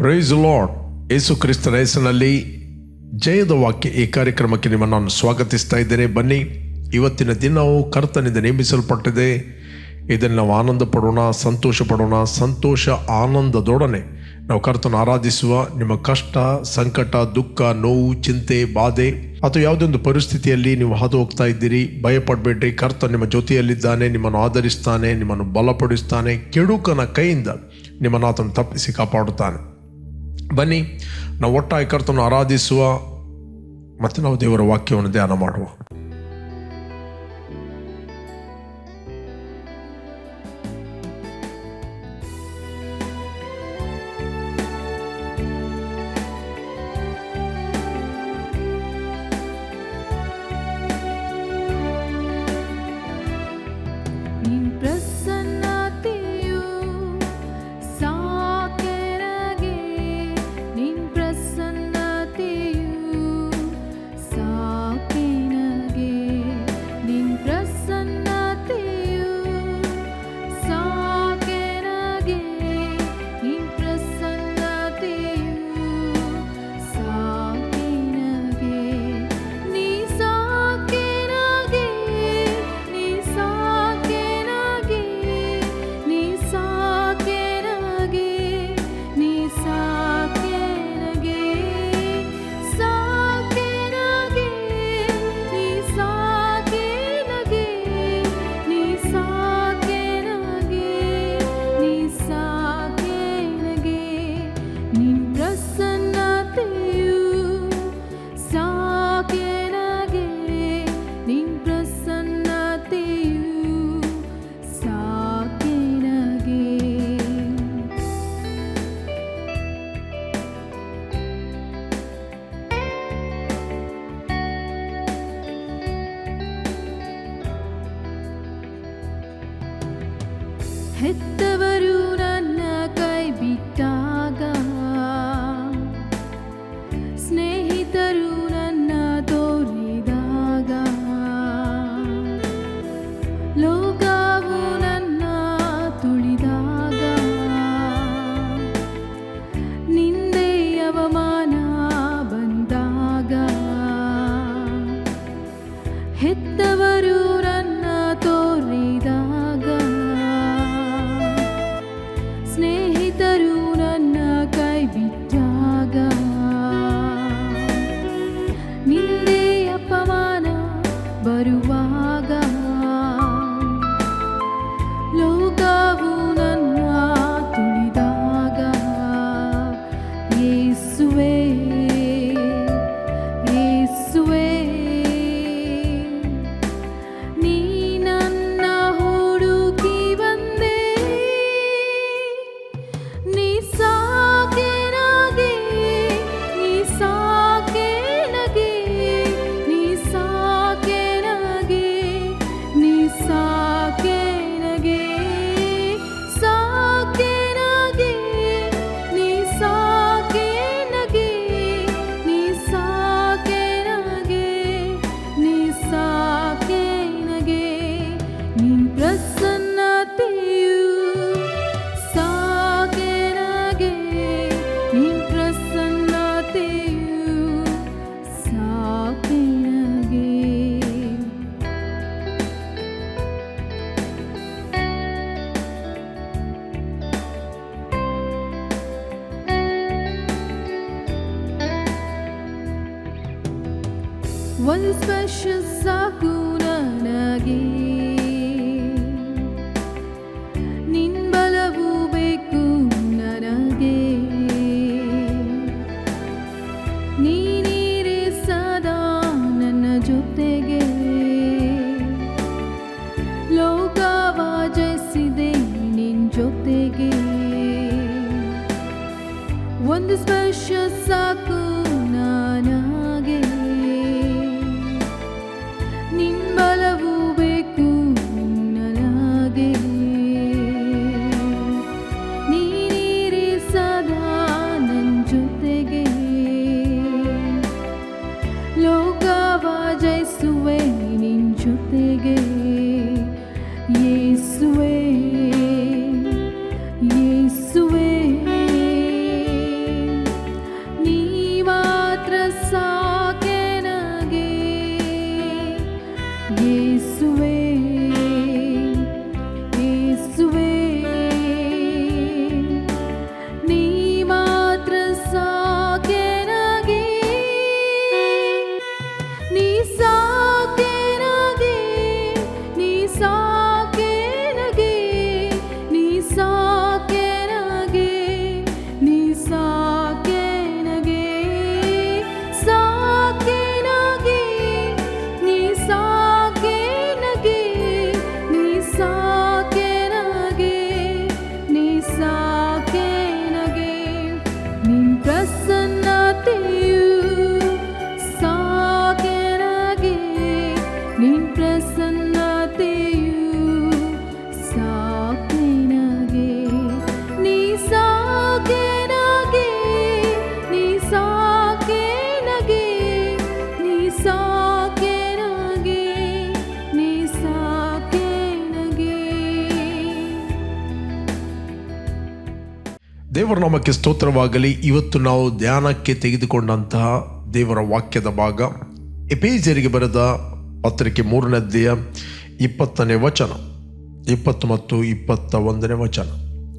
Price lord ಯೇಸು ಕ್ರಿಸ್ತನ ಹೆಸರಿನಲ್ಲಿ ಜಯದ ವಾಕ್ಯ ಈ ಕಾರ್ಯಕ್ರಮಕ್ಕೆ ನಿಮ್ಮನ್ನು ನಾನು ಸ್ವಾಗತಿಸ್ತಾ ಇದ್ದೇನೆ. ಬನ್ನಿ, ಇವತ್ತಿನ ದಿನವು ಕರ್ತನಿಂದ ನೇಮಿಸಲ್ಪಟ್ಟಿದೆ. ಇದನ್ನು ನಾವು ಆನಂದ ಪಡೋಣ, ಸಂತೋಷ ಪಡೋಣ, ಸಂತೋಷ, ಆನಂದದೊಡನೆ ನಾವು ಕರ್ತನ ಆರಾಧಿಸುವ ನಿಮ್ಮ ಕಷ್ಟ, ಸಂಕಟ, ದುಃಖ, ನೋವು, ಚಿಂತೆ, ಬಾಧೆ ಅಥವಾ ಯಾವುದೇ ಒಂದು ಪರಿಸ್ಥಿತಿಯಲ್ಲಿ ನೀವು ಹಾದು ಹೋಗ್ತಾ ಇದ್ದೀರಿ. ಭಯಪಡಬೇಡ್ರಿ ಕರ್ತ ನಿಮ್ಮ ಜೊತೆಯಲ್ಲಿದ್ದಾನೆ, ನಿಮ್ಮನ್ನು ಆಧರಿಸ್ತಾನೆ ನಿಮ್ಮನ್ನು ಬಲಪಡಿಸ್ತಾನೆ, ಕೆಡುಕನ ಕೈಯಿಂದ ನಿಮ್ಮನ್ನು ಆತನು ತಪ್ಪಿಸಿ ಕಾಪಾಡುತ್ತಾನೆ. ಬನ್ನಿ ನಾವು ಒಟ್ಟಾಗಿ ಆರಾಧಿಸುವ ಮತ್ತು ನಾವು ದೇವರ ವಾಕ್ಯವನ್ನು ಧ್ಯಾನ ಮಾಡುವ. ದೇವರ ನಾಮಕ್ಕೆ ಸ್ತೋತ್ರವಾಗಲಿ. ಇವತ್ತು ನಾವು ಧ್ಯಾನಕ್ಕೆ ತೆಗೆದುಕೊಂಡಂತಹ ದೇವರ ವಾಕ್ಯದ ಭಾಗ. ಎಪೇಜರಿಗೆ ಬರೆದ ಪತ್ರಿಕೆ ಮೂರನೇ ಅಧ್ಯಾಯ ಇಪ್ಪತ್ತನೇ ವಚನ. ಇಪ್ಪತ್ತು ಮತ್ತು ಇಪ್ಪತ್ತ ಒಂದನೇ ವಚನ.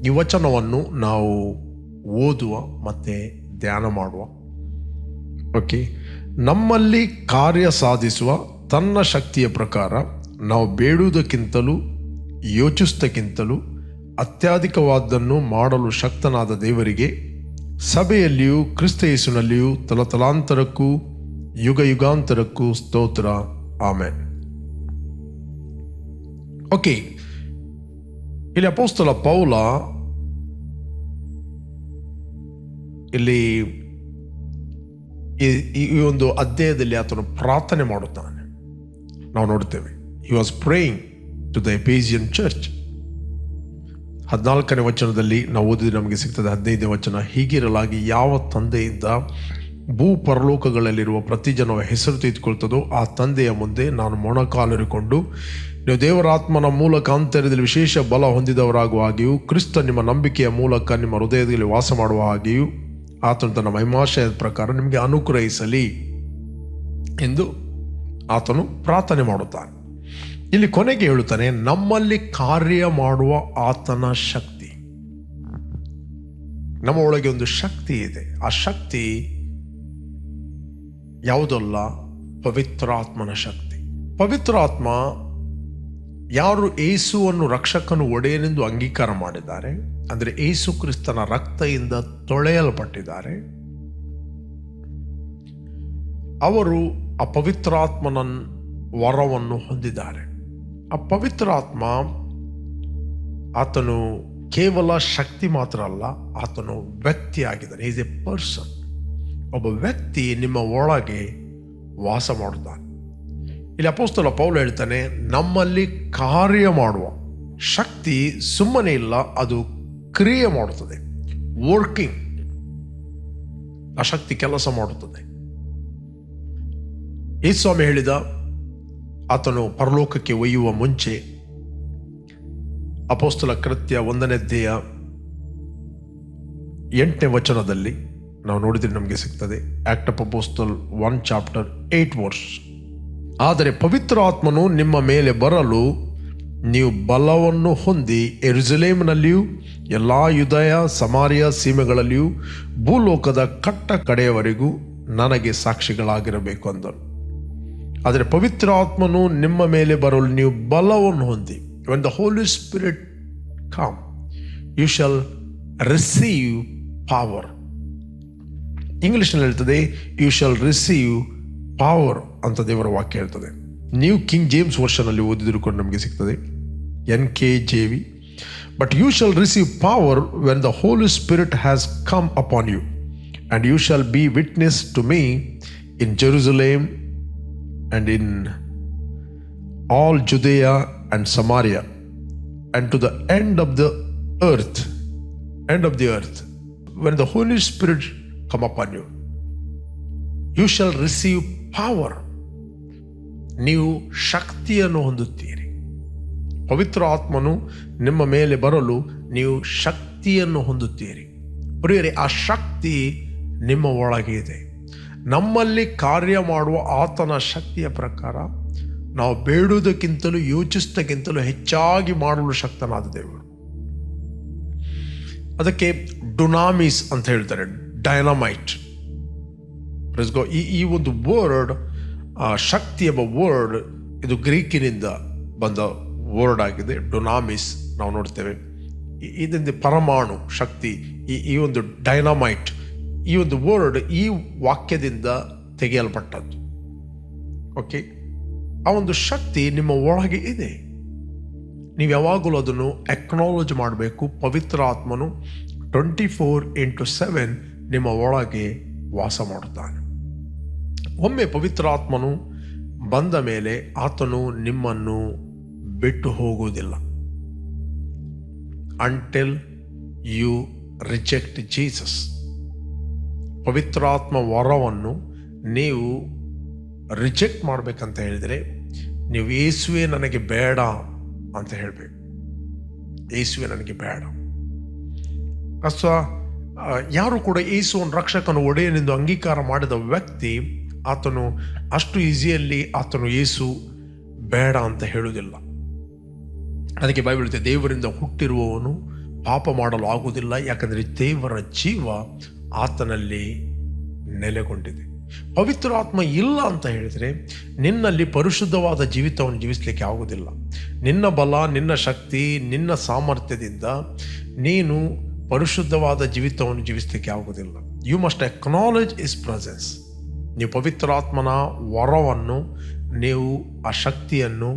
ಈ ವಚನವನ್ನು ನಾವು ಓದುವ ಮತ್ತು ಧ್ಯಾನ ಮಾಡುವ. ಓಕೆ. ನಮ್ಮಲ್ಲಿ ಕಾರ್ಯ ಸಾಧಿಸುವ ತನ್ನ ಶಕ್ತಿಯ ಪ್ರಕಾರ ನಾವು ಬೇಡುವುದಕ್ಕಿಂತಲೂ, ಯೋಚಿಸುವುದಕ್ಕಿಂತಲೂ ಅತ್ಯಧಿಕವಾದ್ದನ್ನು ಮಾಡಲು ಶಕ್ತನಾದ ದೇವರಿಗೆ ಸಭೆಯಲ್ಲಿಯೂ, ಕ್ರಿಸ್ತ ಯೇಸುನಲ್ಲಿಯೂ ತಲತಲಾಂತರಕ್ಕೂ ಯುಗ ಯುಗಾಂತರಕ್ಕೂ ಸ್ತೋತ್ರ. ಆಮೇನ್ ಓಕೆ ಇಲ್ಲಿ ಅಪೋಸ್ತಲ ಪೌಲ ಇಲ್ಲಿ ಈ- ಒಂದು ಅಧ್ಯಾಯದಲ್ಲಿ ಆತನು ಪ್ರಾರ್ಥನೆ ಮಾಡುತ್ತಾನೆ. ನಾವು ನೋಡ್ತೇವೆ he was praying to the Ephesian church ಹದಿನಾಲ್ಕನೇ ವಚನದಲ್ಲಿ ನಾವು ಓದಿದ್ರೆ ನಮಗೆ ಸಿಗ್ತದೆ, ಹದಿನೈದನೇ ವಚನ, ಹೀಗಿರಲಾಗಿ ಯಾವ ತಂದೆಯಿಂದ ಭೂ ಪರಲೋಕಗಳಲ್ಲಿರುವ ಪ್ರತಿ ಜನವ ಹೆಸರು ತೆಗೆದುಕೊಳ್ತದೋ ಆ ತಂದೆಯ ಮುಂದೆ ನಾನು ಮೊಣಕಾಲರಿಕೊಂಡು, ನೀವು ದೇವರಾತ್ಮನ ಮೂಲಕ ಅಂತರ್ಯದಲ್ಲಿ ವಿಶೇಷ ಬಲ ಹೊಂದಿದವರಾಗುವ ಹಾಗೆಯೂ, ಕ್ರಿಸ್ತ ನಿಮ್ಮ ನಂಬಿಕೆಯ ಮೂಲಕ ನಿಮ್ಮ ಹೃದಯದಲ್ಲಿ ವಾಸ ಮಾಡುವ ಹಾಗೆಯೂ, ಆತನು ತನ್ನ ಮಹಿಮಾಶಯದ ಪ್ರಕಾರ ನಿಮಗೆ ಅನುಗ್ರಹಿಸಲಿ ಎಂದು ಆತನು ಪ್ರಾರ್ಥನೆ ಮಾಡುತ್ತಾನೆ. ಇಲ್ಲಿ ಕೊನೆಗೆ ಹೇಳುತ್ತಾನೆ, ನಮ್ಮಲ್ಲಿ ಕಾರ್ಯ ಮಾಡುವ ಆತನ ಶಕ್ತಿ. ನಮ್ಮ ಒಳಗೆ ಒಂದು ಶಕ್ತಿ ಇದೆ. ಆ ಶಕ್ತಿ ಯಾವುದಲ್ಲ? ಪವಿತ್ರಾತ್ಮನ ಶಕ್ತಿ. ಪವಿತ್ರಾತ್ಮ ಯಾರು ಏಸುವನ್ನು ರಕ್ಷಕನು ಒಡೆಯನೆಂದು ಅಂಗೀಕಾರ ಮಾಡಿದ್ದಾರೆ? ಅಂದರೆ ಏಸು ಕ್ರಿಸ್ತನ ರಕ್ತದಿಂದ ತೊಳೆಯಲ್ಪಟ್ಟಿದ್ದಾರೆ. ಅವರು ಆ ಪವಿತ್ರಾತ್ಮನ ವರವನ್ನು ಹೊಂದಿದ್ದಾರೆ. ಆ ಪವಿತ್ರಾತ್ಮ ಆತನು ಕೇವಲ ಶಕ್ತಿ ಮಾತ್ರ ಅಲ್ಲ, ಆತನು ವ್ಯಕ್ತಿಯಾಗಿದ್ದಾನೆ. ಈಸ್ ಎ ಪರ್ಸನ್ ಒಬ್ಬ ವ್ಯಕ್ತಿ ನಿಮ್ಮ ಒಳಗೆ ವಾಸ ಮಾಡುತ್ತಾನೆ. ಇಲ್ಲಿ ಅಪೋಸ್ತಲ ಪೌಲ ಹೇಳ್ತಾನೆ, ನಮ್ಮಲ್ಲಿ ಕಾರ್ಯ ಮಾಡುವ ಶಕ್ತಿ ಸುಮ್ಮನೆ ಇಲ್ಲ, ಅದು ಕ್ರಿಯೆ ಮಾಡುತ್ತದೆ. ವರ್ಕಿಂಗ್ ಆ ಶಕ್ತಿ ಕೆಲಸ ಮಾಡುತ್ತದೆ. ಈ ಸ್ವಾಮಿ ಹೇಳಿದ, ಆತನು ಪರಲೋಕಕ್ಕೆ ಒಯ್ಯುವ ಮುಂಚೆ ಅಪೋಸ್ತಲ ಕೃತ್ಯ ಒಂದನೇ ಧ್ಯೇಯ ಎಂಟನೇ ವಚನದಲ್ಲಿ ನಾವು ನೋಡಿದ್ರೆ ನಮಗೆ ಸಿಗ್ತದೆ. Act of apostle one chapter eight verse ಆದರೆ ಪವಿತ್ರ ಆತ್ಮನು ನಿಮ್ಮ ಮೇಲೆ ಬರಲು ನೀವು ಬಲವನ್ನು ಹೊಂದಿ ಎರುಸಲೇಮ್ನಲ್ಲಿಯೂ, ಎಲ್ಲ ಯುದಯ, ಸಮಾರಿಯ ಸೀಮೆಗಳಲ್ಲಿಯೂ, ಭೂಲೋಕದ ಕಟ್ಟ ಕಡೆಯವರೆಗೂ ನನಗೆ ಸಾಕ್ಷಿಗಳಾಗಿರಬೇಕು ಅಂದರು ಆದರೆ ಪವಿತ್ರ ಆತ್ಮನು ನಿಮ್ಮ ಮೇಲೆ ಬರಲು ನೀವು ಬಲವನ್ನು ಹೊಂದಿ. When the holy spirit come you shall receive power ಇಂಗ್ಲಿಷ್ನಲ್ಲಿ ಹೇಳ್ತದೆ ಯು ಶಾಲ್ ರಿಸೀವ್ ಪವರ್ ಅಂತ ದೇವರ ವಾಕ್ಯ ಹೇಳ್ತದೆ ನೀವು ಕಿಂಗ್ ಜೇಮ್ಸ್ ವರ್ಷನಲ್ಲಿ ಓದಿದ್ರು ಕೂಡ ನಮಗೆ ಸಿಗ್ತದೆ. N K J V but you shall receive power when the holy spirit has come upon you and you shall be witness to me in Jerusalem and in all Judea and Samaria, and to the end of the earth end of the earth. When the holy spirit come upon you. You shall receive power ನೀವು ಶಕ್ತಿಯನ್ನು ಹೊಂದುತ್ತೀರಿ. ಪವಿತ್ರ ಆತ್ಮನು ನಿಮ್ಮ ಮೇಲೆ ಬರಲು ನೀವು ಶಕ್ತಿಯನ್ನು ಹೊಂದುತ್ತೀರಿ. ಪ್ರಿಯರಿ, ಆ ಶಕ್ತಿ ನಿಮ್ಮ ಒಳಗೆ ಇದೆ. ನಮ್ಮಲ್ಲಿ ಕಾರ್ಯ ಮಾಡುವ ಆತನ ಶಕ್ತಿಯ ಪ್ರಕಾರ ನಾವು ಬೇಡುವುದಕ್ಕಿಂತಲೂ ಯೋಚಿಸಿದಕ್ಕಿಂತಲೂ ಹೆಚ್ಚಾಗಿ ಮಾಡಲು ಶಕ್ತನಾದ ದೇವರು. ಅದಕ್ಕೆ ಡುನಾಮಿಸ್ ಅಂತ ಹೇಳ್ತಾರೆ. ಡೈನಮೈಟ್ ಈ ಈ ಒಂದು ವರ್ಡ್ ಶಕ್ತಿ ಎಂಬ ವರ್ಡ್ ಇದು ಗ್ರೀಕಿನಿಂದ ಬಂದ ವರ್ಡ್ ಆಗಿದೆ. ಡೊನಾಮಿಸ್ ನಾವು ನೋಡ್ತೇವೆ. ಇದೊಂದು ಪರಮಾಣು ಶಕ್ತಿ, ಈ ಈ ಒಂದು ಡೈನಮೈಟ್ ಈ ಒಂದು ವರ್ಡ್ ಈ ವಾಕ್ಯದಿಂದ ತೆಗೆಯಲ್ಪಟ್ಟದ್ದು. ಓಕೆ ಆ ಒಂದು ಶಕ್ತಿ ನಿಮ್ಮ ಒಳಗೆ ಇದೆ. ನೀವು ಯಾವಾಗಲೂ ಅದನ್ನು ಎಕ್ನಾಲಜ್ ಮಾಡಬೇಕು. ಪವಿತ್ರ ಆತ್ಮನು ಟ್ವೆಂಟಿ ಫೋರ್ ಇಂಟು ಸೆವೆನ್ ನಿಮ್ಮ ಒಳಗೆ ವಾಸ ಮಾಡುತ್ತಾನೆ. ಒಮ್ಮೆ ಪವಿತ್ರಾತ್ಮನು ಬಂದ ಮೇಲೆ ಆತನು ನಿಮ್ಮನ್ನು ಬಿಟ್ಟು ಹೋಗುವುದಿಲ್ಲ. ಅಂಟಿಲ್ ಯು ರಿಜೆಕ್ಟ್ ಜೀಸಸ್ ಪವಿತ್ರಾತ್ಮ ವರವನ್ನು ನೀವು ರಿಜೆಕ್ಟ್ ಮಾಡಬೇಕಂತ ಹೇಳಿದರೆ, ನೀವು ಯೇಸುವೆ ನನಗೆ ಬೇಡ ಅಂತ ಹೇಳಬೇಕು. ಯೇಸುವೆ ನನಗೆ ಬೇಡ. ಅಥವಾ ಯಾರು ಕೂಡ ಯೇಸುವನ್ನು ರಕ್ಷಕನು ಒಡೆಯನೆಂದು ಅಂಗೀಕಾರ ಮಾಡಿದ ವ್ಯಕ್ತಿ, ಆತನು ಅಷ್ಟು ಈಸಿಯಲ್ಲಿ ಆತನು ಏಸು ಬೇಡ ಅಂತ ಹೇಳುವುದಿಲ್ಲ. ಅದಕ್ಕೆ ಬೈಬಿಳುತ್ತೆ ದೇವರಿಂದ ಹುಟ್ಟಿರುವವನು ಪಾಪ ಮಾಡಲು ಆಗುವುದಿಲ್ಲ, ಯಾಕಂದರೆ ದೇವರ ಜೀವ ಆತನಲ್ಲಿ ನೆಲೆಗೊಂಡಿದೆ. ಪವಿತ್ರಾತ್ಮ ಇಲ್ಲ ಅಂತ ಹೇಳಿದರೆ, ನಿನ್ನಲ್ಲಿ ಪರಿಶುದ್ಧವಾದ ಜೀವಿತವನ್ನು ಜೀವಿಸಲಿಕ್ಕೆ ಆಗುವುದಿಲ್ಲ. ನಿನ್ನ ಬಲ, ನಿನ್ನ ಶಕ್ತಿ, ನಿನ್ನ ಸಾಮರ್ಥ್ಯದಿಂದ ನೀನು ಪರಿಶುದ್ಧವಾದ ಜೀವಿತವನ್ನು ಜೀವಿಸಲಿಕ್ಕೆ ಆಗುವುದಿಲ್ಲ. You must acknowledge his presence ನೀವು ಪವಿತ್ರಾತ್ಮನ ವರವನ್ನು, ನೀವು ಆ ಶಕ್ತಿಯನ್ನು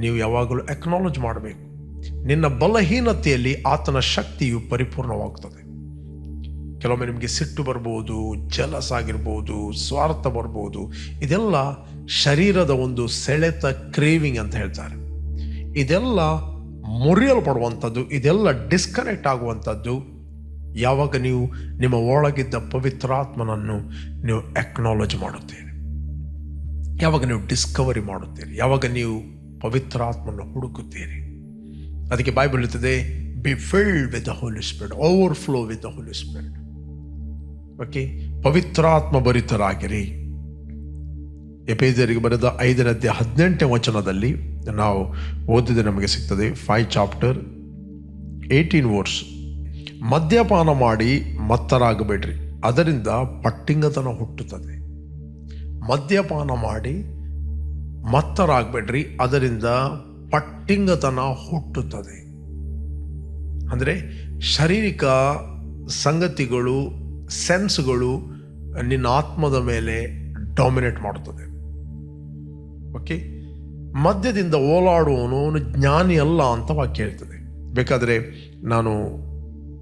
ನೀವು ಯಾವಾಗಲೂ ಎಕ್ನಾಲಜ್ ಮಾಡಬೇಕು. ನಿನ್ನ ಬಲಹೀನತೆಯಲ್ಲಿ ಆತನ ಶಕ್ತಿಯು ಪರಿಪೂರ್ಣವಾಗ್ತದೆ. ಕೆಲವೊಮ್ಮೆ ನಿಮಗೆ ಸಿಟ್ಟು ಬರ್ಬೋದು ಜಲಸ್ ಆಗಿರ್ಬೋದು, ಸ್ವಾರ್ಥ ಬರ್ಬೋದು. ಇದೆಲ್ಲ ಶರೀರದ ಒಂದು ಸೆಳೆತ ಕ್ರೇವಿಂಗ್ ಅಂತ ಹೇಳ್ತಾರೆ. ಇದೆಲ್ಲ ಮುರಿಯಲ್ಪಡುವಂಥದ್ದು, ಇದೆಲ್ಲ ಡಿಸ್ಕನೆಕ್ಟ್ ಆಗುವಂಥದ್ದು ಯಾವಾಗ ನೀವು ನಿಮ್ಮ ಒಳಗಿದ್ದ ಪವಿತ್ರಾತ್ಮನನ್ನು ನೀವು ಎಕ್ನಾಲಜ್ ಮಾಡುತ್ತೀರಿ? ಯಾವಾಗ ನೀವು ಡಿಸ್ಕವರಿ ಮಾಡುತ್ತೀರಿ? ಯಾವಾಗ ನೀವು ಪವಿತ್ರಾತ್ಮನ ಹುಡುಕುತ್ತೀರಿ? ಅದಕ್ಕೆ ಬೈಬಲ್ ಇರ್ತದೆ be filled with the holy spirit overflow with the holy spirit okay ಪವಿತ್ರಾತ್ಮ ಭರಿತರಾಗಿರಿ. ಎಪೇಜರಿಗೆ ಬರೆದ ಐದನೇ ಅಧ್ಯಾಯ ಹದಿನೆಂಟನೇ ವಚನದಲ್ಲಿ ನಾವು ಓದಿದ ನಮಗೆ ಸಿಗ್ತದೆ ಫೈವ್ ಚಾಪ್ಟರ್ ಏಯ್ಟೀನ್ ವರ್ಸ್ ಮದ್ಯಪಾನ ಮಾಡಿ ಮತ್ತರಾಗಬೇಡ್ರಿ. ಅದರಿಂದ ಪಟ್ಟಿಂಗತನ ಹುಟ್ಟುತ್ತದೆ. ಮದ್ಯಪಾನ ಮಾಡಿ ಮತ್ತರಾಗಬೇಡ್ರಿ. ಅದರಿಂದ ಪಟ್ಟಿಂಗತನ ಹುಟ್ಟುತ್ತದೆ. ಅಂದರೆ ಶಾರೀರಿಕ ಸಂಗತಿಗಳು, ಸೆನ್ಸ್ಗಳು ನಿನ್ನ ಆತ್ಮದ ಮೇಲೆ ಡಾಮಿನೇಟ್ ಮಾಡುತ್ತದೆ. ಓಕೆ? ಮದ್ಯದಿಂದ ಓಲಾಡುವವನು ಜ್ಞಾನಿ ಅಲ್ಲ ಅಂತ ವಾಕ್ಯ ಹೇಳ್ತದೆ. ಬೇಕಾದರೆ ನಾನು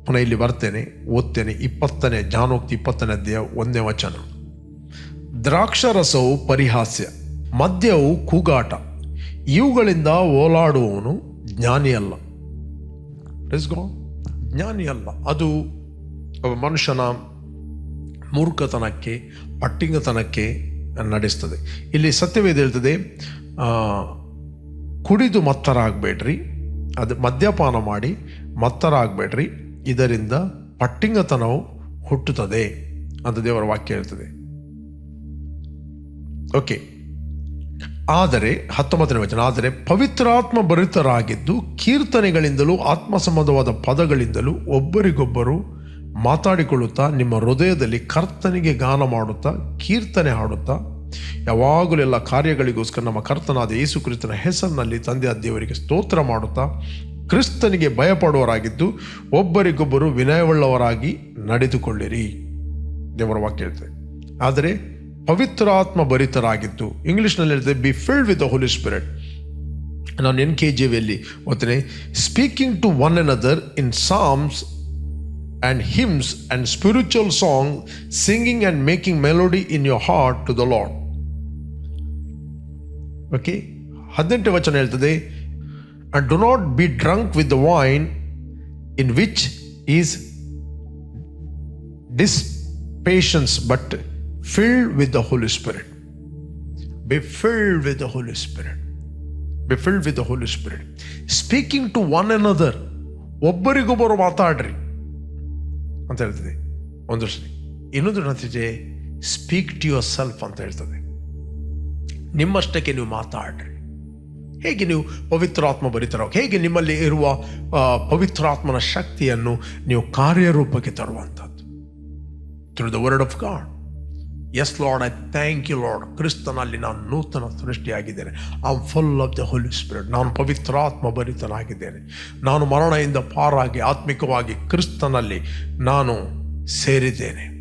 ಪುನಃ ಇಲ್ಲಿ ಬರ್ತೇನೆ, ಓದ್ತೇನೆ, ಇಪ್ಪತ್ತನೇ, ಜಾನೋಕ್ತಿ ಇಪ್ಪತ್ತನೇ ಅಧ್ಯಾಯ ಒಂದನೇ ವಚನ. ದ್ರಾಕ್ಷರಸವು ಪರಿಹಾಸ್ಯ, ಮದ್ಯವು ಕೂಗಾಟ. ಇವುಗಳಿಂದ ಓಲಾಡುವವನು ಜ್ಞಾನಿಯಲ್ಲ. ಅಲ್ಲ ಜ್ಞಾನಿಯಲ್ಲ. ಅದು ಮನುಷ್ಯನ ಮೂರ್ಖತನಕ್ಕೆ, ಪಟ್ಟಿಂಗತನಕ್ಕೆ ನಡೆಸ್ತದೆ. ಇಲ್ಲಿ ಸತ್ಯವೇದ ಹೇಳ್ತದೆ ಕುಡಿದು ಮತ್ತರಾಗಬೇಡ್ರಿ, ಅದು ಮದ್ಯಪಾನ ಮಾಡಿ ಮತ್ತರಾಗಬೇಡ್ರಿ ಇದರಿಂದ ಪಟ್ಟಿಂಗತನವು ಹುಟ್ಟುತ್ತದೆ ಅಂತ ದೇವರ ವಾಕ್ಯ ಹೇಳ್ತದೆ. ಓಕೆ. ಆದರೆ, ಹತ್ತೊಂಬತ್ತನೇ ವಚನ, ಆದರೆ ಪವಿತ್ರಾತ್ಮ ಭರಿತರಾಗಿದ್ದು ಕೀರ್ತನೆಗಳಿಂದಲೂ ಆತ್ಮ ಸಂಬಂಧವಾದ ಪದಗಳಿಂದಲೂ ಒಬ್ಬರಿಗೊಬ್ಬರು ಮಾತಾಡಿಕೊಳ್ಳುತ್ತಾ, ನಿಮ್ಮ ಹೃದಯದಲ್ಲಿ ಕರ್ತನಿಗೆ ಗಾನ ಮಾಡುತ್ತಾ, ಕೀರ್ತನೆ ಹಾಡುತ್ತಾ, ಯಾವಾಗಲೂ ಎಲ್ಲ ಕಾರ್ಯಗಳಿಗೋಸ್ಕರ ನಮ್ಮ ಕರ್ತನಾದ ಯೇಸು ಕ್ರಿಸ್ತನ ಹೆಸರಿನಲ್ಲಿ ತಂದೆಯ ದೇವರಿಗೆ ಸ್ತೋತ್ರ ಮಾಡುತ್ತಾ ಕ್ರಿಸ್ತನಿಗೆ ಭಯಪಡುವವರಾಗಿದ್ದು ಒಬ್ಬರಿಗೊಬ್ಬರು ವಿನಯವುಳ್ಳವರಾಗಿ ನಡೆದುಕೊಳ್ಳಿರಿ. ದೇವರ ವಾಕ್ಯ ಹೇಳ್ತದೆ ಆದರೆ ಪವಿತ್ರಾತ್ಮ ಭರಿತರಾಗಿದ್ದು, ಇಂಗ್ಲಿಷ್ನಲ್ಲಿ ಹೇಳ್ತದೆ be filled with the Holy Spirit ನಾನು ಎನ್ ಕೆ ಜಿ ವಿಯಲ್ಲಿ ಓದ್ತೇನೆ. Speaking to one another in psalms and hymns and spiritual song singing and making melody in your heart to the Lord okay ಹದಿನೆಂಟು ವಚನ ಹೇಳ್ತದೆ And do not be drunk with the wine in which is dispatience, but filled with the Holy Spirit. Be filled with the Holy Spirit. Be filled with the Holy Spirit. Speaking to one another. ಒಬ್ಬರಿಗೊಬ್ಬರು ಮಾತಾಡ್ರಿ ಅಂತ ಹೇಳ್ತದೆ ಒಂದು ದೃಷ್ಟಿ ಇನ್ನೊಂದು ನತಿಜೆ speak to yourself ಅಂತ ಹೇಳ್ತದೆ ನಿಮ್ಮಷ್ಟಕ್ಕೆ ನೀವು ಮಾತಾಡ್ರಿ ಹೇಗೆ ನೀವು ಪವಿತ್ರಾತ್ಮ ಭರಿತರ ಹೇಗೆ ನಿಮ್ಮಲ್ಲಿ ಇರುವ ಆ, ಪವಿತ್ರಾತ್ಮನ ಶಕ್ತಿಯನ್ನು ನೀವು ಕಾರ್ಯರೂಪಕ್ಕೆ ತರುವಂಥದ್ದು. Through the word of God yes Lord I thank you Lord ಕ್ರಿಸ್ತನಲ್ಲಿ ನಾನು ನೂತನ ಸೃಷ್ಟಿಯಾಗಿದ್ದೇನೆ. I full of the holy spirit ನಾನು ಪವಿತ್ರಾತ್ಮ ಭರಿತನಾಗಿದ್ದೇನೆ. ನಾನು ಮರಣದಿಂದ ಪಾರಾಗಿ ಆತ್ಮಿಕವಾಗಿ ಕ್ರಿಸ್ತನಲ್ಲಿ ನಾನು ಸೇರಿದ್ದೇನೆ.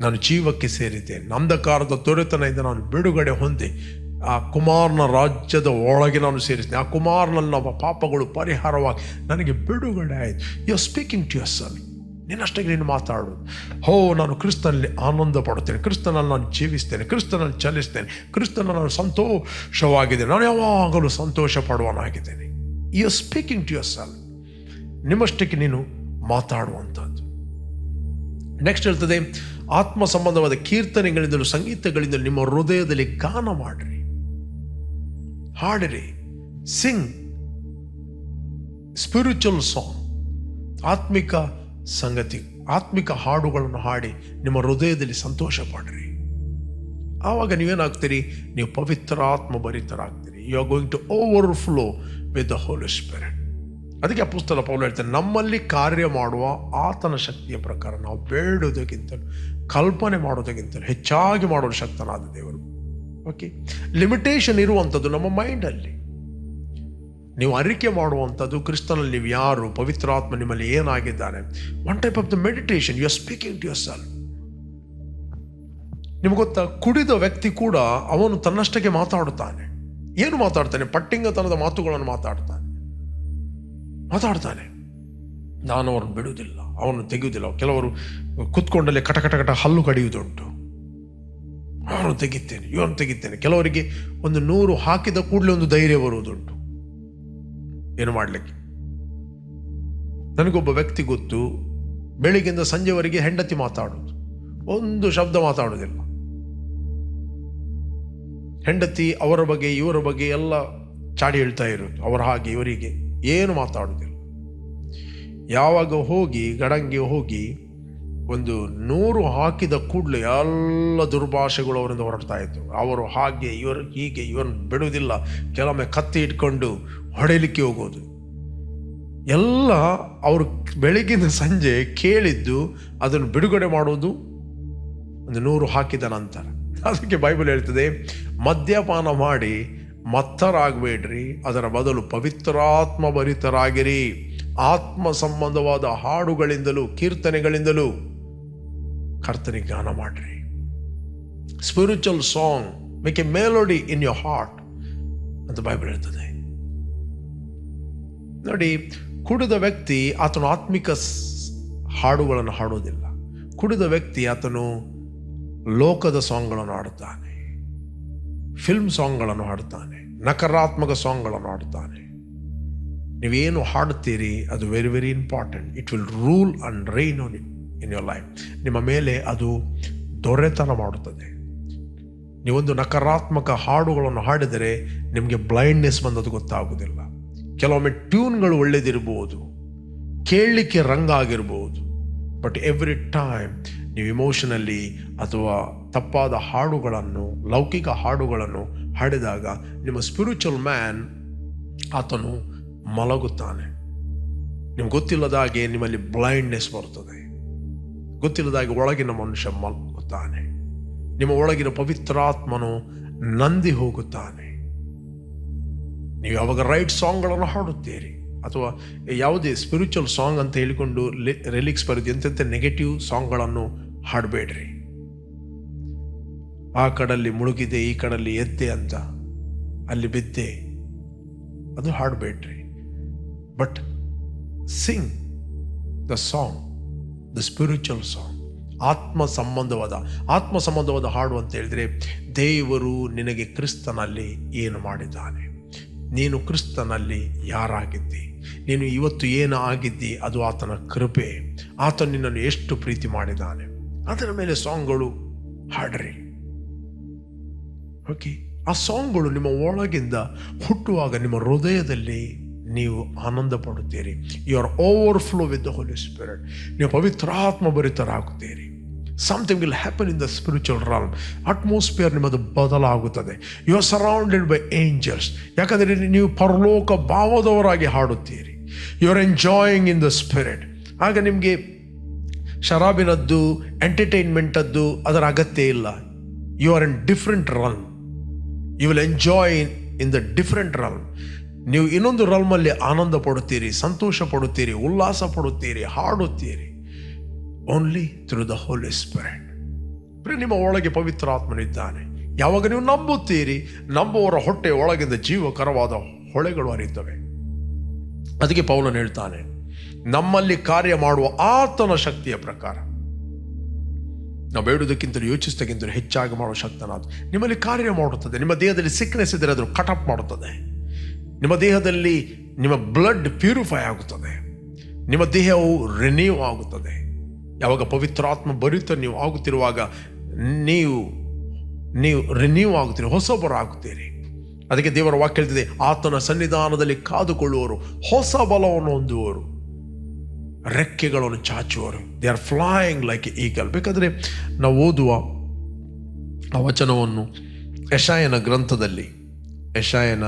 ನಾನು ಜೀವಕ್ಕೆ ಸೇರಿದ್ದೇನೆ. ಅಂಧಕಾರದ ದೊರೆತನದಿಂದ ನಾನು ಬಿಡುಗಡೆ ಹೊಂದಿ ಆ ಕುಮಾರನ ರಾಜ್ಯದ ಒಳಗೆ ನಾನು ಸೇರಿಸ್ತೇನೆ ಆ ಕುಮಾರನಲ್ಲಿ ನಮ್ಮ ಪಾಪಗಳು ಪರಿಹಾರವಾಗಿ ನನಗೆ ಬಿಡುಗಡೆ ಆಯಿತು. You are speaking to yourself ನಿನ್ನಷ್ಟಕ್ಕೆ ನೀನು ಮಾತಾಡೋದು ಹೋ, ನಾನು ಕ್ರಿಸ್ತನಲ್ಲಿ ಆನಂದ ಪಡುತ್ತೇನೆ ಕ್ರಿಸ್ತನಲ್ಲಿ ನಾನು ಜೀವಿಸ್ತೇನೆ. ಕ್ರಿಸ್ತನಲ್ಲಿ ಚಲಿಸ್ತೇನೆ. ಕ್ರಿಸ್ತನ ನಾನು ಸಂತೋಷವಾಗಿದ್ದೇನೆ. ನಾನು ಯಾವಾಗಲೂ ಸಂತೋಷ ಪಡುವನಾಗಿದ್ದೇನೆ you are speaking to yourself ನಿಮ್ಮಷ್ಟಕ್ಕೆ ನೀನು ಮಾತಾಡುವಂಥದ್ದು. ನೆಕ್ಸ್ಟ್ ಹೇಳ್ತದೆ ಆತ್ಮ ಸಂಬಂಧವಾದ ಕೀರ್ತನೆಗಳಿಂದಲೂ ಸಂಗೀತಗಳಿಂದಲೂ ನಿಮ್ಮ ಹೃದಯದಲ್ಲಿ ಗಾನ ಮಾಡಿರಿ. ಹಾಡಿರಿ. ಸಿಂಗ್ ಸ್ಪಿರಿಚುವಲ್ ಸಾಂಗ್ ಆತ್ಮಿಕ ಸಂಗತಿ, ಆತ್ಮಿಕ ಹಾಡುಗಳನ್ನು ಹಾಡಿ ನಿಮ್ಮ ಹೃದಯದಲ್ಲಿ ಸಂತೋಷ ಪಡ್ರಿ. ಆವಾಗ ನೀವೇನಾಗ್ತೀರಿ? ನೀವು ಪವಿತ್ರಾತ್ಮ ಭರಿತರಾಗ್ತೀರಿ. You are going to overflow with the holy spirit ಅದಕ್ಕೆ ಪುಸ್ತಕ ಪೌಲ ಹೇಳ್ತಾರೆ ನಮ್ಮಲ್ಲಿ ಕಾರ್ಯ ಮಾಡುವ ಆತನ ಶಕ್ತಿಯ ಪ್ರಕಾರ ನಾವು ಬೇಡುವುದಕ್ಕಿಂತಲೂ, ಕಲ್ಪನೆ ಮಾಡೋದಕ್ಕಿಂತಲೂ ಹೆಚ್ಚಾಗಿ ಮಾಡೋದು ಶಕ್ತನಾದ ದೇವರು. ಓಕೆ ಲಿಮಿಟೇಷನ್ ಇರುವಂಥದ್ದು ನಮ್ಮ ಮೈಂಡಲ್ಲಿ ನೀವು ಅರಿಕೆ ಮಾಡುವಂಥದ್ದು ಕ್ರಿಸ್ತನಲ್ಲಿ ನೀವು ಯಾರು? ಪವಿತ್ರಾತ್ಮ ನಿಮ್ಮಲ್ಲಿ ಏನಾಗಿದ್ದಾನೆ? One type of the meditation you are speaking to yourself ನಿಮ್ಗೆ ಗೊತ್ತಾ? ಕುಡಿದ ವ್ಯಕ್ತಿ ಕೂಡ ಅವನು ತನ್ನಷ್ಟಕ್ಕೆ ಮಾತಾಡುತ್ತಾನೆ. ಏನು ಮಾತಾಡ್ತಾನೆ? ಪಟ್ಟಿಂಗತನದ ಮಾತುಗಳನ್ನು ಮಾತಾಡ್ತಾನೆ. ಮಾತಾಡ್ತಾನೆ. ನಾನು ಅವ್ರನ್ನ ಬಿಡುವುದಿಲ್ಲ ಅವನು ತೆಗೆಯುವುದಿಲ್ಲ. ಕೆಲವರು ಕುತ್ಕೊಂಡಲ್ಲಿ ಕಟ ಕಟ ಕಟ ಹಲ್ಲು ಕಡಿಯುವುದುಂಟು. ಅವನು ತೆಗಿತೇನೆ, ಇವನು ತೆಗಿತೇನೆ. ಕೆಲವರಿಗೆ ಒಂದು ನೂರು ಹಾಕಿದ ಕೂಡಲೇ ಒಂದು ಧೈರ್ಯ ಬರುವುದುಂಟು. ಏನು ಮಾಡಲಿಕ್ಕೆ? ನನಗೊಬ್ಬ ವ್ಯಕ್ತಿ ಗೊತ್ತು, ಬೆಳಿಗ್ಗೆಯಿಂದ ಸಂಜೆವರೆಗೆ ಹೆಂಡತಿ ಮಾತಾಡೋದು ಒಂದು ಶಬ್ದ ಮಾತಾಡೋದಿಲ್ಲ ಹೆಂಡತಿ ಅವರ ಬಗ್ಗೆ, ಇವರ ಬಗ್ಗೆ ಎಲ್ಲ ಚಾಡಿ ಹೇಳ್ತಾ ಇರೋದು ಅವರ ಹಾಗೆ, ಇವರಿಗೆ ಏನು ಮಾತಾಡೋದಿಲ್ಲ ಯಾವಾಗ ಹೋಗಿ, ಗಡಂಗೆ ಹೋಗಿ ಒಂದು ನೂರು ಹಾಕಿದ ಕೂಡಲೇ ಎಲ್ಲ ದುರ್ಭಾಷೆಗಳು ಅವರಿಂದ ಹೊರಡ್ತಾ ಇತ್ತು. ಅವರು ಹಾಗೆ ಇವರು ಹೀಗೆ ಇವರನ್ನು ಬಿಡುವುದಿಲ್ಲ. ಕೆಲವೊಮ್ಮೆ ಕತ್ತಿ ಇಟ್ಕೊಂಡು ಹೊಡೆಯಲಿಕ್ಕೆ ಹೋಗೋದು. ಎಲ್ಲ ಅವರು ಬೆಳಗಿನ ಸಂಜೆ ಕೇಳಿದ್ದು ಅದನ್ನು ಬಿಡುಗಡೆ ಮಾಡೋದು ಒಂದು ನೂರು ಹಾಕಿದ ನಂತರ. ಅದಕ್ಕೆ ಬೈಬಲ್ ಹೇಳ್ತದೆ, ಮದ್ಯಪಾನ ಮಾಡಿ ಮತ್ತರಾಗಬೇಡ್ರಿ, ಅದರ ಬದಲು ಪವಿತ್ರಾತ್ಮ ಭರಿತರಾಗಿರಿ. ಆತ್ಮ ಸಂಬಂಧವಾದ ಹಾಡುಗಳಿಂದಲೂ ಕೀರ್ತನೆಗಳಿಂದಲೂ. ಕರ್ತನಿಗೆ ಗಾನ ಮಾಡ್ರಿ. Spiritual song make a melody in your heart ಅಂತ ಬೈಬಲ್ ಹೇಳ್ತದೆ. ನೋಡಿ, ಕುಡಿದ ವ್ಯಕ್ತಿ ಆತನು ಆತ್ಮಿಕ ಹಾಡುಗಳನ್ನು ಹಾಡೋದಿಲ್ಲ ಕುಡಿದ ವ್ಯಕ್ತಿ ಆತನು ಲೋಕದ ಸಾಂಗ್ಗಳನ್ನು ಹಾಡುತ್ತಾನೆ. ಫಿಲ್ಮ್ ಸಾಂಗ್ಗಳನ್ನು ಹಾಡುತ್ತಾನೆ. ನಕಾರಾತ್ಮಕ ಸಾಂಗ್ಗಳನ್ನು ಹಾಡುತ್ತಾನೆ. ನೀವೇನು ಹಾಡುತ್ತೀರಿ, ಅದು very very important it will rule and reign on in your life ನಿಮ್ಮ ಮೇಲೆ ಅದು ದೊರೆತನ ಮಾಡುತ್ತದೆ. ನೀವೊಂದು ನಕಾರಾತ್ಮಕ ಹಾಡುಗಳನ್ನು ಹಾಡಿದರೆ ನಿಮಗೆ ಬ್ಲೈಂಡ್ನೆಸ್ ಬಂದದ್ದು ಗೊತ್ತಾಗುವುದಿಲ್ಲ. ಕೆಲವೊಮ್ಮೆ ಟ್ಯೂನ್ಗಳು ಒಳ್ಳೆದಿರ್ಬೋದು ಕೇಳಲಿಕ್ಕೆ ರಂಗ ಆಗಿರ್ಬೋದು ಬಟ್ ಎವ್ರಿ ಟೈಮ್ ನೀವು ಇಮೋಷನಲ್ಲಿ ಅಥವಾ ತಪ್ಪಾದ ಹಾಡುಗಳನ್ನು, ಲೌಕಿಕ ಹಾಡುಗಳನ್ನು ಹಾಡಿದಾಗ ನಿಮ್ಮ ಸ್ಪಿರಿಚುವಲ್ ಮ್ಯಾನ್ ಆತನು ಮಲಗುತ್ತಾನೆ. ನಿಮ್ಗೆ ಗೊತ್ತಿಲ್ಲದಾಗೆ ನಿಮ್ಮಲ್ಲಿ ಬ್ಲೈಂಡ್ನೆಸ್ ಬರ್ತದೆ ಗೊತ್ತಿಲ್ಲದ ಹಾಗೆ ಒಳಗಿನ ಮನುಷ್ಯ ಮಲಗುತ್ತಾನೆ. ನಿಮ್ಮ ಒಳಗಿನ ಪವಿತ್ರಾತ್ಮನು ನಂದಿ ಹೋಗುತ್ತಾನೆ. ನೀವು ಯಾವಾಗ ರೈಟ್ ಸಾಂಗ್ಗಳನ್ನು ಹಾಡುತ್ತೀರಿ? ಅಥವಾ ಯಾವುದೇ ಸ್ಪಿರಿಚುವಲ್ ಸಾಂಗ್ ಅಂತ ಹೇಳಿಕೊಂಡು ರಿಲಿಕ್ಸ್ ಬರೆದು ಎಂತೆಂಥ ನೆಗೆಟಿವ್ ಸಾಂಗ್ಗಳನ್ನು ಹಾಡಬೇಡ್ರಿ. ಆ ಕಡಲ್ಲಿ ಮುಳುಗಿದೆ, ಈ ಕಡಲ್ಲಿ ಎದ್ದೆ ಅಂತ. ಅಲ್ಲಿ ಬಿದ್ದೆ. ಅದು ಹಾಡಬೇಡ್ರಿ. But sing the song the spiritual song ಆತ್ಮ ಸಂಬಂಧವಾದ ಆತ್ಮ ಸಂಬಂಧವಾದ ಹಾಡು ಅಂತ ಹೇಳಿದ್ರೆ, ದೇವರು ನಿನಗೆ ಕ್ರಿಸ್ತನಲ್ಲಿ ಏನು ಮಾಡಿದ್ದಾನೆ? ನೀನು ಕ್ರಿಸ್ತನಲ್ಲಿ ಯಾರಾಗಿದ್ದಿ? ನೀನು ಇವತ್ತು ಏನು ಆಗಿದ್ದಿ? ಅದು ಆತನ ಕೃಪೆ. ಆತ ನಿನ್ನನ್ನು ಎಷ್ಟು ಪ್ರೀತಿ ಮಾಡಿದ್ದಾನೆ? ಅದರ ಮೇಲೆ ಸಾಂಗ್ಗಳು ಹಾಡ್ರಿ. ಓಕೆ ಆ ಸಾಂಗ್ಗಳು ನಿಮ್ಮ ಒಳಗಿಂದ ಹುಟ್ಟುವಾಗ ನಿಮ್ಮ ಹೃದಯದಲ್ಲಿ ನೀವು ಆನಂದ ಪಡುತ್ತೀರಿ. You are overflow with the holy spirit ನೀವು ಪವಿತ್ರಾತ್ಮ ಭರಿತರಾಗುತ್ತೀರಿ. Something will happen in the spiritual realm atmosphere ನಿಮ್ಮದು ಬದಲಾಗುತ್ತದೆ. You are surrounded by angels ಯಾಕಂದರೆ ನೀವು ಪರಲೋಕ ಭಾವದವರಾಗಿ ಹಾಡುತ್ತೀರಿ. You are enjoying in the spirit ಆಗ ನಿಮಗೆ ಶರಾಬಿನದ್ದು ಎಂಟರ್ಟೈನ್ಮೆಂಟದ್ದು ಅದರ ಅಗತ್ಯ ಇಲ್ಲ. You are in different realm you will enjoy in the different realm ನೀವು ಇನ್ನೊಂದು ರಲ್ಮಲ್ಲಿ ಆನಂದ ಪಡುತ್ತೀರಿ, ಸಂತೋಷ ಪಡುತ್ತೀರಿ, ಉಲ್ಲಾಸ ಪಡುತ್ತೀರಿ, ಹಾಡುತ್ತೀರಿ. Only through the holy spirit ನಿಮ್ಮ ಒಳಗೆ ಪವಿತ್ರಾತ್ಮನಿದ್ದಾನೆ ಯಾವಾಗ ನೀವು ನಂಬುತ್ತೀರಿ, ನಂಬುವವರ ಹೊಟ್ಟೆ ಒಳಗಿಂದ ಜೀವಕರವಾದ ಹೊಳೆಗಳು ಹರಿಯುತ್ತವೆ. ಅದಕ್ಕೆ ಪೌಲನ್ ಹೇಳ್ತಾನೆ, ನಮ್ಮಲ್ಲಿ ಕಾರ್ಯ ಮಾಡುವ ಆತನ ಶಕ್ತಿಯ ಪ್ರಕಾರ. ನಾವು ಬೇಡುವುದಕ್ಕಿಂತಲೂ ಯೋಚಿಸೋದಕ್ಕಿಂತಲೂ ಹೆಚ್ಚಾಗಿ ಮಾಡುವ ಶಕ್ತನಾದ. ನಿಮ್ಮಲ್ಲಿ ಕಾರ್ಯ ಮಾಡುತ್ತದೆ. ನಿಮ್ಮ ದೇಹದಲ್ಲಿ ಸಿಕ್ನೆಸ್ ಇದ್ದರೆ ಅದು ಕಟಪ್ ಮಾಡುತ್ತದೆ. ನಿಮ್ಮ ದೇಹದಲ್ಲಿ ನಿಮ್ಮ ಬ್ಲಡ್ ಪ್ಯೂರಿಫೈ ಆಗುತ್ತದೆ. ನಿಮ್ಮ ದೇಹವು ರಿನ್ಯೂ ಆಗುತ್ತದೆ. ಯಾವಾಗ ಪವಿತ್ರಾತ್ಮ ಭರಿತ ನೀವು ಆಗುತ್ತಿರುವಾಗ ನೀವು ನೀವು ರಿನ್ಯೂ ಆಗುತ್ತೀರಿ ಹೊಸಬರು ಆಗುತ್ತೀರಿ ಅದಕ್ಕೆ ದೇವರ ವಾಕ್ಯ ಹೇಳ್ತಿದೆ, ಆತನ ಸನ್ನಿಧಾನದಲ್ಲಿ ಕಾದುಕೊಳ್ಳುವರು, ಹೊಸ ಬಲವನ್ನು ಹೊಂದುವರು, ರೆಕ್ಕೆಗಳನ್ನು ಚಾಚುವರು. They are flying like eagle ಬೇಕಾದರೆ ನಾವು ಓದುವ ಆ ವಚನವನ್ನು ಯಶಾಯನ ಗ್ರಂಥದಲ್ಲಿ, ಯಶಾಯನ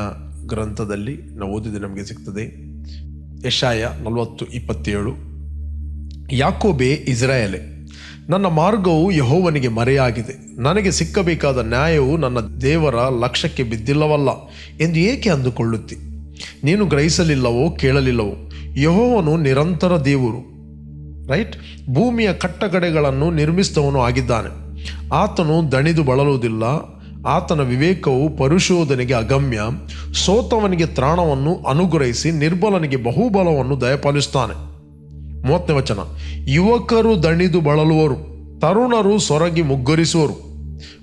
ಗ್ರಂಥದಲ್ಲಿ ನಾವು ಓದಿದ ನಮಗೆ ಸಿಗ್ತದೆ. ಯಶಾಯ ನಲವತ್ತು ಇಪ್ಪತ್ತೇಳು. ಯಾಕೋಬೆ ಇಸ್ರಾಯೇಲೆ, ನನ್ನ ಮಾರ್ಗವು ಯಹೋವನಿಗೆ ಮರೆಯಾಗಿದೆ. ನನಗೆ ಸಿಕ್ಕಬೇಕಾದ ನ್ಯಾಯವು ನನ್ನ ದೇವರ ಲಕ್ಷ್ಯಕ್ಕೆ ಬಿದ್ದಿಲ್ಲವಲ್ಲ ಎಂದು ಏಕೆ ಅಂದುಕೊಳ್ಳುತ್ತಿ? ನೀನು ಗ್ರಹಿಸಲಿಲ್ಲವೋ ಕೇಳಲಿಲ್ಲವೋ? ಯಹೋವನು ನಿರಂತರ ದೇವರು ರೈಟ್ ಭೂಮಿಯ ಕಟ್ಟಕಡೆಗಳನ್ನು ನಿರ್ಮಿಸಿದವನು ಆಗಿದ್ದಾನೆ. ಆತನು ದಣಿದು ಬಳಲುವುದಿಲ್ಲ ಆತನ ವಿವೇಕವು ಪರಿಶೋಧನೆಗೆ ಅಗಮ್ಯ, ಸೋತವನಿಗೆ ತ್ರಾಣವನ್ನು ಅನುಗ್ರಹಿಸಿ ನಿರ್ಬಲನಿಗೆ ಬಹುಬಲವನ್ನು ದಯಪಾಲಿಸುತ್ತಾನೆ. ಮೂವತ್ತನೇ ವಚನ. ಯುವಕರು ದಣಿದು ಬಳಲುವರು, ತರುಣರು ಸೊರಗಿ ಮುಗ್ಗರಿಸುವರು.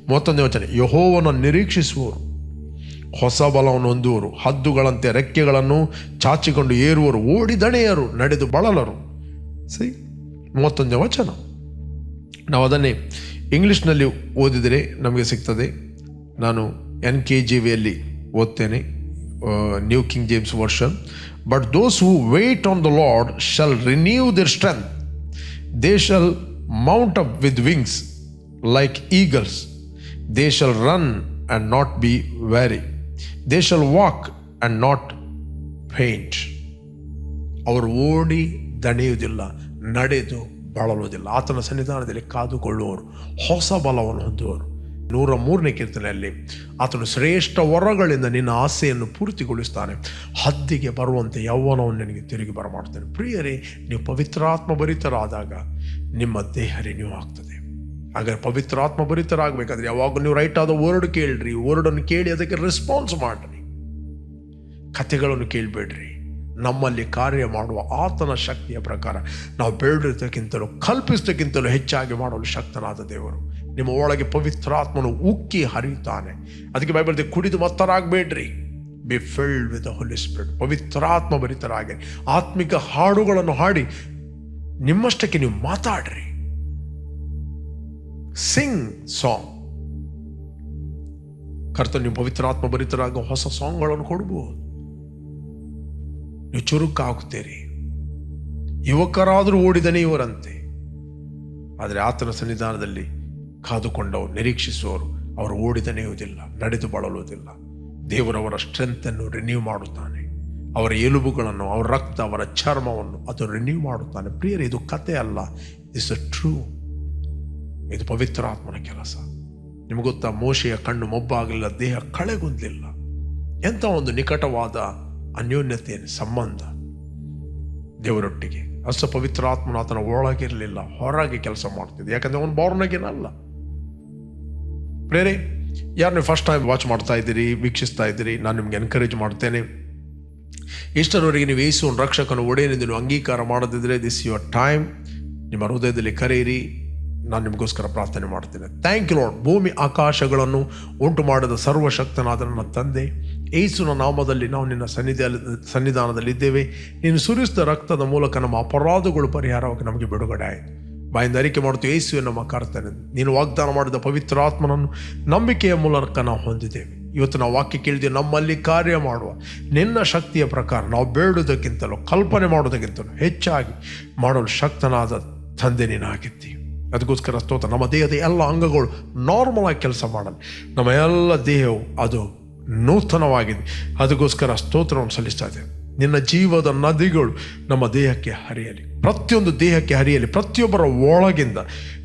ಮೂವತ್ತೊಂದನೇ ವಚನ. ಯಹೋವನ ನಿರೀಕ್ಷಿಸುವರು, ಹೊಸ ಬಲವನ್ನು ಹೊಂದುವರು, ಹದ್ದುಗಳಂತೆ ರೆಕ್ಕೆಗಳನ್ನು ಚಾಚಿಕೊಂಡು ಏರುವರು, ಓಡಿ ದಣೆಯರು, ನಡೆದು ಬಳಲರು. ಸರಿ ಮೂವತ್ತೊಂದನೇ ವಚನ. ನಾವು ಅದನ್ನೇ ಇಂಗ್ಲೀಷ್ನಲ್ಲಿ ಓದಿದರೆ ನಮಗೆ ಸಿಗ್ತದೆ. ನಾನು ಎನ್ ಕೆ ಜಿ ವಿಯಲ್ಲಿ ಓದ್ತೇನೆ new King James version but those who wait on the Lord shall renew their strength they shall mount up with wings like eagles they shall run and not be weary they shall walk and not faint ಅವರು ಓಡಿ ದಣಿಯುವುದಿಲ್ಲ, ನಡೆದು ಬಳಲುವುದಿಲ್ಲ. ಆತನ ಸನ್ನಿಧಾನದಲ್ಲಿ ಕಾದುಕೊಳ್ಳುವವರು, ಹೊಸ ಬಲವನ್ನು ಹೊಂದುವರು. ನೂರ ಮೂರನೇ ಕೀರ್ತನೆಯಲ್ಲಿ, ಆತನು ಶ್ರೇಷ್ಠ ವರಗಳಿಂದ ನಿನ್ನ ಆಸೆಯನ್ನು ಪೂರ್ತಿಗೊಳಿಸ್ತಾನೆ ಹದ್ದಿಗೆ ಬರುವಂತೆ ಯೌವನವನ್ನು ನಿನಗೆ ತಿರುಗಿ ಬರಮಾಡ್ತಾನೆ ಪ್ರಿಯರೇ, ನೀವು ಪವಿತ್ರಾತ್ಮ ಭರಿತರಾದಾಗ ನಿಮ್ಮ ದೇಹ ರಿನ್ಯೂ ಆಗ್ತದೆ. ಹಾಗಾದ್ರೆ ಪವಿತ್ರಾತ್ಮ ಭರಿತರಾಗಬೇಕಾದ್ರೆ ಯಾವಾಗ ನೀವು ರೈಟ್ ಆದ ವರ್ಡ್ ಕೇಳ್ರಿ ವರ್ಡನ್ನು ಕೇಳಿ ಅದಕ್ಕೆ ರೆಸ್ಪಾನ್ಸ್ ಮಾಡ್ರಿ. ಕಥೆಗಳನ್ನು ಕೇಳಬೇಡ್ರಿ. ನಮ್ಮಲ್ಲಿ ಕಾರ್ಯ ಮಾಡುವ ಆತನ ಶಕ್ತಿಯ ಪ್ರಕಾರ ನಾವು ಬೇಡಿದ್ದಕ್ಕಿಂತಲೂ ಕಲ್ಪಿಸೋದಕ್ಕಿಂತಲೂ ಹೆಚ್ಚಾಗಿ ಮಾಡಲು ಶಕ್ತನಾದ ದೇವರು. ನಿಮ್ಮ ಒಳಗೆ ಪವಿತ್ರಾತ್ಮನು ಉಕ್ಕಿ ಹರಿಯುತ್ತಾನೆ. ಅದಕ್ಕೆ ಬೈಬಲ್ದೆ ಕುಡಿದು ಮತ್ತರಾಗಬೇಡ್ರಿ. Be filled with holy spirit ಪವಿತ್ರಾತ್ಮ ಭರಿತರಾಗಿ ಆತ್ಮಿಕ ಹಾಡುಗಳನ್ನು ಹಾಡಿ. ನಿಮ್ಮಷ್ಟಕ್ಕೆ ನೀವು ಮಾತಾಡ್ರಿ. ಸಿಂಗ್ ಸಾಂಗ್ ಕರ್ತ ನೀವು ಪವಿತ್ರಾತ್ಮ ಭರಿತರಾಗ ಹೊಸ ಸಾಂಗ್ಗಳನ್ನು ಕೊಡ್ಬೋದು ನೀವು ಚುರುಕಾಗುತ್ತೀರಿ. ಯುವಕರಾದರೂ ಓಡಿದನೇ ಇವರಂತೆ ಆದರೆ ಆತನ ಸನ್ನಿಧಾನದಲ್ಲಿ ಕಾದುಕೊಂಡವರು, ನಿರೀಕ್ಷಿಸುವವರು, ಅವರು ಓಡಿದನೆಯುವುದಿಲ್ಲ ನಡೆದು ಬಳಲುವುದಿಲ್ಲ. ದೇವರವರ ಸ್ಟ್ರೆಂತನ್ನು ರಿನ್ಯೂ ಮಾಡುತ್ತಾನೆ. ಅವರ ಎಲುಬುಗಳನ್ನು, ಅವರ ರಕ್ತ, ಅವರ ಚರ್ಮವನ್ನು ಅದು ರಿನ್ಯೂ ಮಾಡುತ್ತಾನೆ. ಪ್ರಿಯರೇ, ಇದು ಕತೆ ಅಲ್ಲ ಇಸ್ ಅ ಟ್ರೂ ಇದು ಪವಿತ್ರಾತ್ಮನ ಕೆಲಸ. ನಿಮಗೆ ಗೊತ್ತಾ, ಮೋಶೆಯ ಕಣ್ಣು ಮೊಬ್ಬಾಗಲಿಲ್ಲ ದೇಹ ಕಳೆಗುಂದಲಿಲ್ಲ. ಎಂಥ ಒಂದು ನಿಕಟವಾದ ಅನ್ಯೋನ್ಯತೆಯ ಸಂಬಂಧ. ದೇವರೊಟ್ಟಿಗೆ. ಅಷ್ಟು ಪವಿತ್ರಾತ್ಮನ ಆತನ ಒಳಗಿರಲಿಲ್ಲ, ಹೊರಗೆ ಕೆಲಸ ಮಾಡ್ತಿದ್ದೆ ಯಾಕಂದ್ರೆ ಅವನು ಬಾರ್ನಗೇನಲ್ಲ ಪ್ರೇರೆ ಯಾರು ನೀವು ಫಸ್ಟ್ ಟೈಮ್ ವಾಚ್ ಮಾಡ್ತಾ ಇದ್ದೀರಿ, ವೀಕ್ಷಿಸ್ತಾ ಇದ್ದೀರಿ, ನಾನು ನಿಮ್ಗೆ ಎನ್ಕರೇಜ್ ಮಾಡ್ತೇನೆ. ಇಷ್ಟರವರೆಗೆ ನೀವು ಏಸು ರಕ್ಷಕನು ಒಡೆಯನೆಂದು ನೀವು ಅಂಗೀಕಾರ ಮಾಡದಿದ್ದರೆ ದಿಸ್ ಯುವರ್ ಟೈಮ್ ನಿಮ್ಮ ಹೃದಯದಲ್ಲಿ ಕರೆಯಿರಿ, ನಾನು ನಿಮಗೋಸ್ಕರ ಪ್ರಾರ್ಥನೆ ಮಾಡ್ತೇನೆ. ಥ್ಯಾಂಕ್ ಯು ಲಾರ್ಡ್ ಭೂಮಿ ಆಕಾಶಗಳನ್ನು ಉಂಟು ಮಾಡಿದ ಸರ್ವಶಕ್ತನಾದ ನನ್ನ ತಂದೆ. ಏಸುನ ನಾಮದಲ್ಲಿ ನಾವು ನಿನ್ನ ಸನ್ನಿಧಿಯಲ್ಲಿ ಸನ್ನಿಧಾನದಲ್ಲಿದ್ದೇವೆ. ನೀನು ಸುರಿಸಿದ ರಕ್ತದ ಮೂಲಕ ನಮ್ಮ ಅಪರಾಧಗಳು ಪರಿಹಾರವಾಗಿ ನಮಗೆ ಬಿಡುಗಡೆ ಆಯಿತು. ಬಾಯಿಂದ ಅರಿಕೆ ಮಾಡ್ತೀವಿ ಯೇಸುವೆ ನಮ್ಮ ಕರ್ತನೆ ನೀನು ವಾಗ್ದಾನ ಮಾಡಿದ ಪವಿತ್ರಾತ್ಮನನ್ನು ನಂಬಿಕೆಯ ಮೂಲಕ ನಾವು ಹೊಂದಿದ್ದೇವೆ. ಇವತ್ತು ನಾವು ವಾಕ್ಯ ಕೇಳಿದ್ದೇವೆ ನಮ್ಮಲ್ಲಿ ಕಾರ್ಯ ಮಾಡುವ ನಿನ್ನ ಶಕ್ತಿಯ ಪ್ರಕಾರ ನಾವು ಬೇಡುವುದಕ್ಕಿಂತಲೂ, ಕಲ್ಪನೆ ಮಾಡುವುದಕ್ಕಿಂತಲೂ ಹೆಚ್ಚಾಗಿ ಮಾಡಲು ಶಕ್ತನಾದ ತಂದೆ ನೀನಾಗಿದ್ದೀವಿ ಅದಕ್ಕೋಸ್ಕರ ಸ್ತೋತ್ರ, ನಮ್ಮ ದೇಹದ ಎಲ್ಲ ಅಂಗಗಳು ನಾರ್ಮಲ್ ಆಗಿ ಕೆಲಸ ಮಾಡಲಿ. ನಮ್ಮ ಎಲ್ಲ ದೇಹವು ಅದು ನೂತನವಾಗಿದೆ. ಅದಕ್ಕೋಸ್ಕರ ಸ್ತೋತ್ರವನ್ನು ಸಲ್ಲಿಸ್ತಾ ಇದ್ದೇವೆ. ನಿನ್ನ ಜೀವದ ನದಿಗಳು ನಮ್ಮ ದೇಹಕ್ಕೆ ಹರಿಯಲಿ. ಪ್ರತಿಯೊಂದು ದೇಹಕ್ಕೆ ಹರಿಯಲಿ. ಪ್ರತಿಯೊಬ್ಬರ ಒಳಗಿಂದ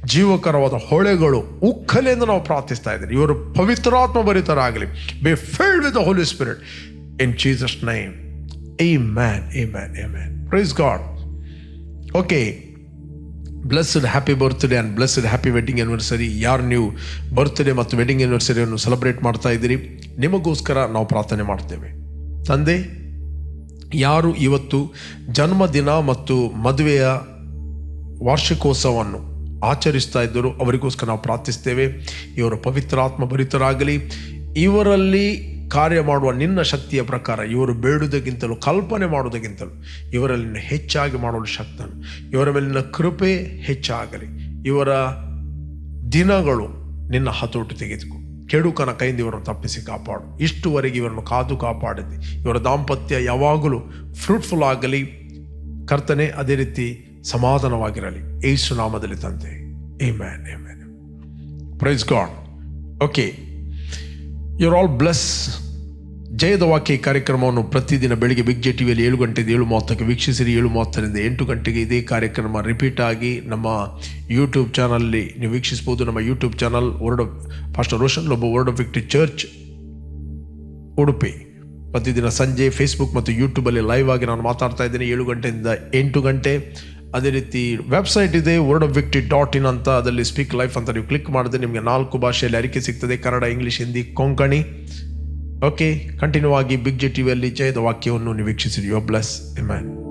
ಜೀವಕರವಾದ ಹೊಳೆಗಳು ಉಕ್ಕಲೆಂದು ನಾವು ಪ್ರಾರ್ಥಿಸ್ತಾ ಇದ್ದೀವಿ. ಇವರು ಪವಿತ್ರಾತ್ಮ ಭರಿತರಾಗಲಿ. Be filled with the holy spirit in Jesus name amen amen amen praise God okay blessed happy birthday and blessed happy wedding anniversary ಯಾರು ನೀವು ಬರ್ತ್ಡೇ ಮತ್ತು ವೆಡ್ಡಿಂಗ್ ಆ್ಯನಿವರ್ಸರಿಯನ್ನು ಸೆಲೆಬ್ರೇಟ್ ಮಾಡ್ತಾ ಇದ್ದೀರಿ. ನಿಮಗೋಸ್ಕರ ನಾವು ಪ್ರಾರ್ಥನೆ ಮಾಡ್ತೇವೆ. ತಂದೆ ಯಾರು ಇವತ್ತು ಜನ್ಮದಿನ ಮತ್ತು ಮದುವೆಯ ವಾರ್ಷಿಕೋತ್ಸವವನ್ನು ಆಚರಿಸ್ತಾ ಇದ್ದರು ಅವರಿಗೋಸ್ಕರ ನಾವು ಪ್ರಾರ್ಥಿಸ್ತೇವೆ. ಇವರು ಪವಿತ್ರಾತ್ಮ ಭರಿತರಾಗಲಿ. ಇವರಲ್ಲಿ ಕಾರ್ಯ ಮಾಡುವ ನಿನ್ನ ಶಕ್ತಿಯ ಪ್ರಕಾರ ಇವರು ಬೇಡುವುದಕ್ಕಿಂತಲೂ, ಕಲ್ಪನೆ ಮಾಡುವುದಕ್ಕಿಂತಲೂ ಇವರಲ್ಲಿ ಹೆಚ್ಚಾಗಿ ಮಾಡಲು ಶಕ್ತನು. ಇವರ ಮೇಲಿನ ಕೃಪೆ ಹೆಚ್ಚಾಗಲಿ. ಇವರ ದಿನಗಳು ನಿನ್ನ ಹತೋಟು ತೆಗೆದುಕೋ. ಕೆಡುಕನ ಕೈಯಿಂದ ಇವರನ್ನು ತಪ್ಪಿಸಿ ಕಾಪಾಡು. ಇಷ್ಟುವರೆಗೆ ಇವರನ್ನು ಕಾದು ಕಾಪಾಡಿದೆ ಇವರ ದಾಂಪತ್ಯ ಯಾವಾಗಲೂ ಫ್ರೂಟ್ಫುಲ್ ಆಗಲಿ, ಕರ್ತನೆ ಅದೇ ರೀತಿ ಸಮಾಧಾನವಾಗಿರಲಿ. ಏಸು ನಾಮದಲ್ಲಿ ತಂದೆ. Amen praise God okay you're all bless ಜಯದ ವಾಕ್ಯ ಕಾರ್ಯಕ್ರಮವನ್ನು ಪ್ರತಿದಿನ ಬೆಳಿಗ್ಗೆ ಬಿಗ್ ಜೆ ಟಿವಿಯಲ್ಲಿ ಏಳು ಗಂಟೆಯಿಂದ ಏಳು ಮೂವತ್ತಕ್ಕೆ ವೀಕ್ಷಿಸಿರಿ. ಏಳು ಮೂವತ್ತರಿಂದ ಎಂಟು ಗಂಟೆಗೆ ಇದೇ ಕಾರ್ಯಕ್ರಮ ರಿಪೀಟ್ ಆಗಿ ನಮ್ಮ ಯೂಟ್ಯೂಬ್ ಚಾನಲ್ಲಿ ನೀವು ವೀಕ್ಷಿಸ್ಬೋದು ನಮ್ಮ YouTube channel word of pastor Roshan ಒಬ್ಬ word of victory church Udupi ಪ್ರತಿದಿನ ಸಂಜೆ ಫೇಸ್ಬುಕ್ ಮತ್ತು ಯೂಟ್ಯೂಬಲ್ಲಿ ಲೈವ್ ಆಗಿ ನಾನು ಮಾತಾಡ್ತಾ ಇದ್ದೀನಿ. ಏಳು ಗಂಟೆಯಿಂದ ಎಂಟು ಗಂಟೆ. ಅದೇ ರೀತಿ ವೆಬ್ಸೈಟ್ ಇದೆ word of victory dot in ಅಂತ. ಅದರಲ್ಲಿ ಸ್ಪೀಕ್ ಲೈಫ್ ಅಂತ ನೀವು ಕ್ಲಿಕ್ ಮಾಡಿದ್ರೆ ನಿಮಗೆ ನಾಲ್ಕು ಭಾಷೆಯಲ್ಲಿ ಅರಿಕೆ ಸಿಗ್ತದೆ. Kannada English Hindi Konkani. Okay continue ಆಗಿ ಬಿಗ್ ಜೆ ಟಿವಿಯಲ್ಲಿ ಜಯದ ವಾಕ್ಯವನ್ನು ನೀವು ವೀಕ್ಷಿಸಿರಿ ಯೋ ಬ್ಲೆಸ್ ಮ್ಯಾನ್